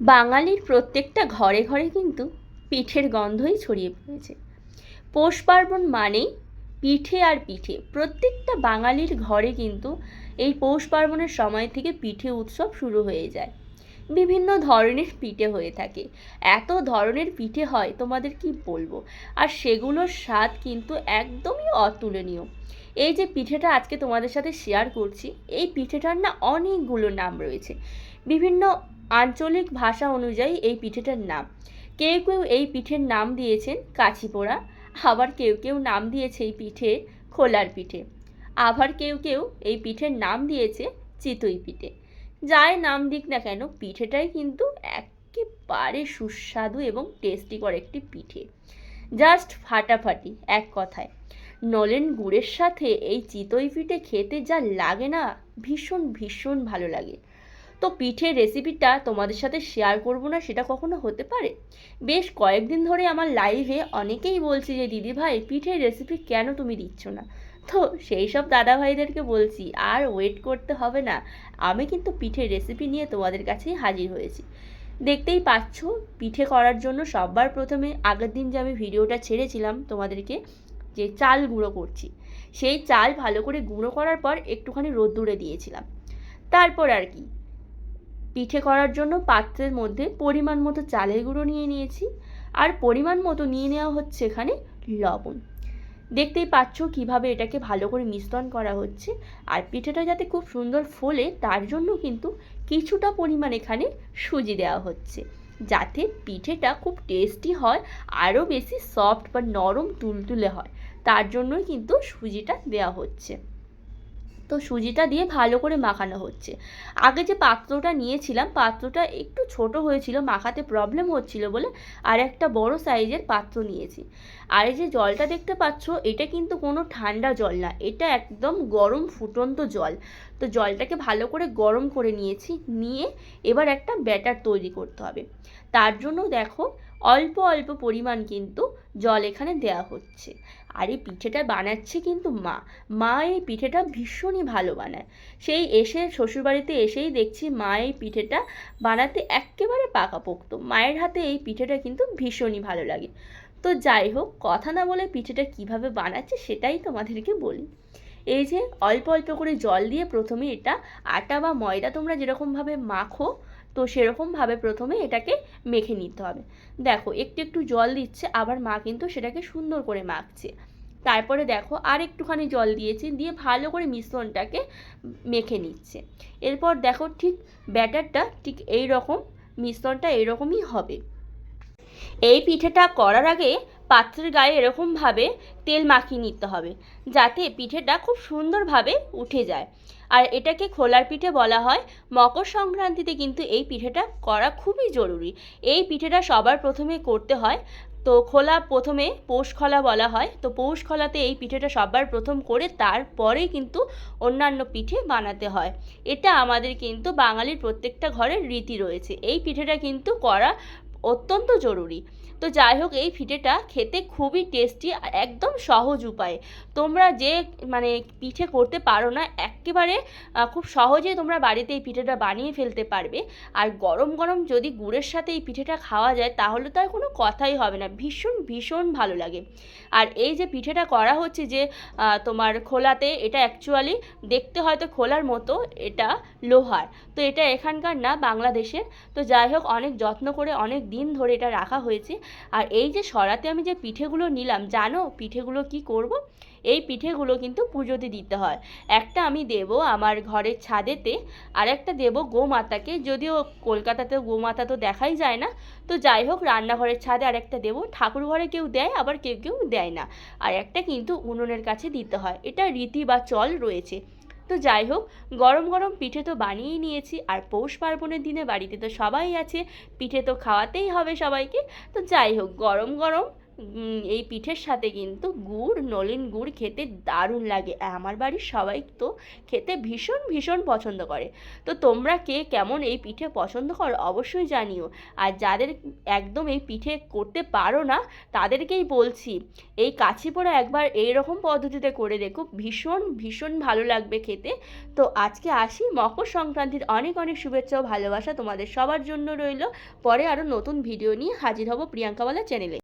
বাঙালির প্রত্যেকটা ঘরে ঘরে কিন্তু পিঠের গন্ধই ছড়িয়ে পড়েছে। পৌষ পার্বণ মানেই পিঠে আর পিঠে। প্রত্যেকটা বাঙালির ঘরে কিন্তু এই পৌষ পার্বণের সময় থেকে পিঠে উৎসব শুরু হয়ে যায়। বিভিন্ন ধরনের পিঠে হয়ে থাকে। এত ধরনের পিঠে হয়, তোমাদের কি বলব? আর সেগুলোর স্বাদ কিন্তু একদমই অতুলনীয়। এই যে পিঠেটা আজকে তোমাদের সাথে শেয়ার করছি, এই পিঠেটার না অনেকগুলো নাম রয়েছে। বিভিন্ন আঞ্চলিক ভাষা অনুযায়ী এই পিঠেটার নাম। কেউ কেউ এই পিঠের নাম দিয়েছেন কাছি পোড়া আবার কেউ কেউ নাম দিয়েছে এই পিঠে খোলার পিঠে। আবার কেউ কেউ এই পিঠের নাম দিয়েছে চিতই পিঠে। যাই নাম দিক না কেন, পিঠেটাই কিন্তু একেবারে সুস্বাদু এবং টেস্টিকর একটি পিঠে। জাস্ট ফাটাফাটি, এক কথায়। নলেন গুড়ের সাথে এই চিতই পিঠে খেতে যা লাগে না, ভীষণ ভীষণ ভালো লাগে। তো পিঠের রেসিপিটা তোমাদের সাথে শেয়ার করব না, সেটা কখনো হতে পারে? বেশ কয়েকদিন ধরে আমার লাইভে অনেকেই বলছে যে, দিদি ভাই, পিঠের রেসিপি কেন তুমি দিচ্ছ না? তো সেই সব দাদা ভাইদেরকে বলছি, আর ওয়েট করতে হবে না। আমি কিন্তু পিঠের রেসিপি নিয়ে তোমাদের কাছেই হাজির হয়েছি। দেখতেই পাচ্ছ, পিঠে করার জন্য সববার প্রথমে আগের দিন যে আমি ভিডিওটা ছেড়েছিলাম তোমাদেরকে, যে চাল গুঁড়ো করছি। সেই চাল ভালো করে গুঁড়ো করার পর একটুখানি রোদ্দুরে দিয়েছিলাম। তারপর আর কি পিঠে করার জন্য পাত্রের মধ্যে পরিমাণ মতো চালের গুঁড়ো নিয়ে নিয়েছি। আর পরিমাণ মতো নিয়ে নেওয়া হচ্ছে এখানে লবণ। দেখতেই পাচ্ছ কীভাবে এটাকে ভালো করে মিশ্রণ করা হচ্ছে। আর পিঠেটা যাতে খুব সুন্দর ফোলে, তার জন্য কিন্তু কিছুটা পরিমাণ এখানে সুজি দেওয়া হচ্ছে। যাতে পিঠেটা খুব টেস্টি হয়, আরও বেশি সফট বা নরম তুলতুলে হয়। তার জন্যই কিন্তু সুজিটা দেওয়া হচ্ছে। তো সুজিটা দিয়ে ভালো করে মাখানো হচ্ছে। আগে যে পাত্রটা নিয়েছিলাম, পাত্রটা একটু ছোট হয়েছিল, মাখাতে প্রবলেম হচ্ছিল বলে আর একটা বড় সাইজের পাত্র নিয়েছি। আর এই যে জলটা দেখতে পাচ্ছ, এটা কিন্তু কোনো ঠান্ডা জল না, এটা একদম গরম ফুটন্ত জল। তো জলটাকে ভালো করে গরম করে নিয়েছি, নিয়ে এবার একটা ব্যাটার তৈরি করতে হবে। তার জন্য দেখো, অল্প অল্প পরিমাণ কিন্তু জল এখানে দেওয়া হচ্ছে। আর এই পিঠেটা বানাচ্ছে কিন্তু মা। মা এই পিঠেটা ভীষণই ভালো বানায়। সেই এসে শ্বশুরবাড়িতে এসেই দেখছি মা এই পিঠেটা বানাতে এক্কেবারে পাকাপোক্ত। মায়ের হাতে এই পিঠেটা কিন্তু ভীষণই ভালো লাগে। তো যাই হোক, কথা না বলে পিঠেটা কীভাবে বানাচ্ছে সেটাই তোমাদেরকে বলি। এই যে অল্প অল্প করে জল দিয়ে প্রথমে এটা আটা বা ময়দা তোমরা যেরকমভাবে মাখো তো সেরকমভাবে প্রথমে এটাকে মেখে নিতে হবে। দেখো, একটু একটু জল দিচ্ছে, আবার মা কিন্তু সেটাকে সুন্দর করে মাখছে। তারপরে দেখো, আর একটুখানি জল দিয়েছি, দিয়ে ভালো করে মিশ্রণটাকে মেখে নিচ্ছে। এরপর দেখো, ঠিক ব্যাটারটা ঠিক এই রকম মিশ্রণটা এরকমই হবে। এই পিঠেটা করার আগে পাত্রের গায়ে এরকমভাবে তেল মাখিয়ে নিতে হবে, যাতে পিঠেটা খুব সুন্দরভাবে উঠে যায়। আর এটাকে খোলার পিঠে বলা হয় মকর সংক্রান্তিতে কিন্তু এই পিঠেটা করা খুবই জরুরি। এই পিঠেটা সবার প্রথমে করতে হয়, তো খোলা প্রথমে পৌষ খোলা বলা হয়, তো পৌষ খোলাতে এই পিঠেটা সবার প্রথম করে তারপরে কিন্তু অন্যান্য পিঠে বানাতে হয়। এটা আমাদের কিন্তু বাঙালির প্রত্যেকটা ঘরের রীতি রয়েছে। এই পিঠেটা কিন্তু করা অত্যন্ত জরুরি। তো যাই হোক, এই পিঠেটা খেতে খুবই টেস্টি আর একদম সহজ উপায়ে। তোমরা যে মানে পিঠে করতে পারো না, একেবারে খুব সহজে তোমরা বাড়িতে এই পিঠেটা বানিয়ে ফেলতে পারবে। আর গরম গরম যদি গুড়ের সাথে এই পিঠেটা খাওয়া যায়, তাহলে তো আর কোনো কথাই হবে না। ভীষণ ভীষণ ভালো লাগে। আর এই যে পিঠেটা করা হচ্ছে যে তোমার খোলাতে, এটা অ্যাকচুয়ালি দেখতে হয়তো খোলার মতো, এটা লোহার। তো এটা এখানকার না, বাংলাদেশের। তো যাই হোক, অনেক যত্ন করে অনেক দিন ধরে এটা রাখা হয়েছে। আর এই যে সরাতে আমি যে পিঠেগুলো নিলাম, জানো পিঠেগুলো কি করব। এই পিঠেগুলো কিন্তু পুজোতে দিতে হয়। একটা আমি দেব আমার ঘরের ছাদেতে, আর একটা দেব গোমাতাকে। যদিও কলকাতাতে গোমাতা তো দেখাই যায় না। তো যাই হোক, রান্নাঘরের ছাদে আর একটা দেবো। ঠাকুর ঘরে কেউ দেয়, আবার কেউ কেউ দেয় না। আর একটা কিন্তু উনুনের কাছে দিতে হয়। এটা রীতি বা চল রয়েছে। তো যাই হোক, গরম গরম পিঠে তো বানিয়েই নিয়েছি। আর পৌষ পার্বণের দিনে বাড়িতে তো সবাই আছে, পিঠে তো খাওয়াতেই হবে সবাইকে। তো যাই হোক, গরম গরম এই পিঠের সাথে কিন্তু গুড়, নলেন গুড় খেতে দারুণ লাগে। আমার বাড়ির সবাই তো খেতে ভীষণ ভীষণ পছন্দ করে। তো তোমরা কে কেমন এই পিঠে পছন্দ করো অবশ্যই জানিও। আর যাদের একদম এই পিঠে করতে পারো না, তাদেরকেই বলছি, এই কাছি পোড়া একবার এই রকম পদ্ধতিতে করে দেখো। ভীষণ ভীষণ ভালো লাগবে খেতে। তো আজকে আসি। মকর সংক্রান্তির অনেক অনেক শুভেচ্ছা ও ভালোবাসা তোমাদের সবার জন্য রইল। পরে আরও নতুন ভিডিও নিয়ে হাজির হব প্রিয়াঙ্কাওয়ালা চ্যানেলে।